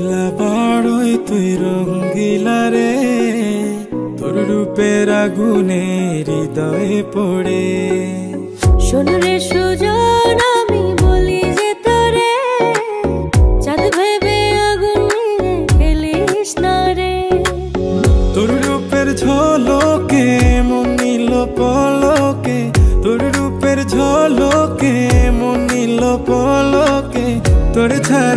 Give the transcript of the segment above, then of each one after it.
রঙিলা বাড়ই তুই রঙ্গিলা রে। তোর রূপের আগুনে হৃদয়ে পড়ে। শুনরে সুজন আমি বলি যে তোরে চাঁদ ভেবে আগুন খেলিস না রে। তোর রূপের ঝলকে মনিল পলকে। তোর রূপের ঝলকে মনিল পলকে।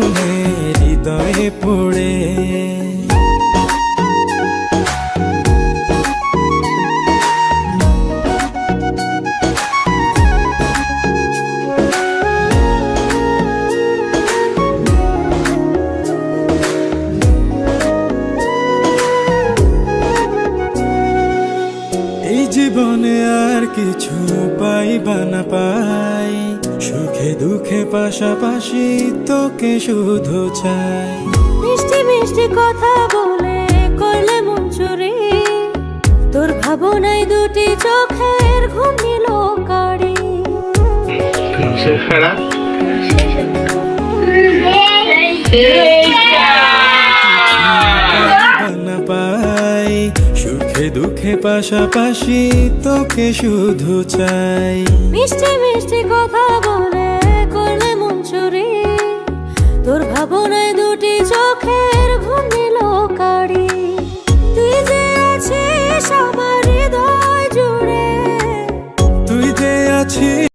আগুনে হৃদয়ে পড়ে। জীবনে আর কিছু পাইবা না পাই। সুখে দুঃখে পাশাপাশি তোকে শুধু চাই। মিষ্টি মিষ্টি কথা বলে করলে মন চুরি। তোর ভাবনায় দুটি চোখের ঘুম নিল কারি? দুঃখে পাশাপাশি তোকে শুধু চাই। মিষ্টি মিষ্টি কথা বলে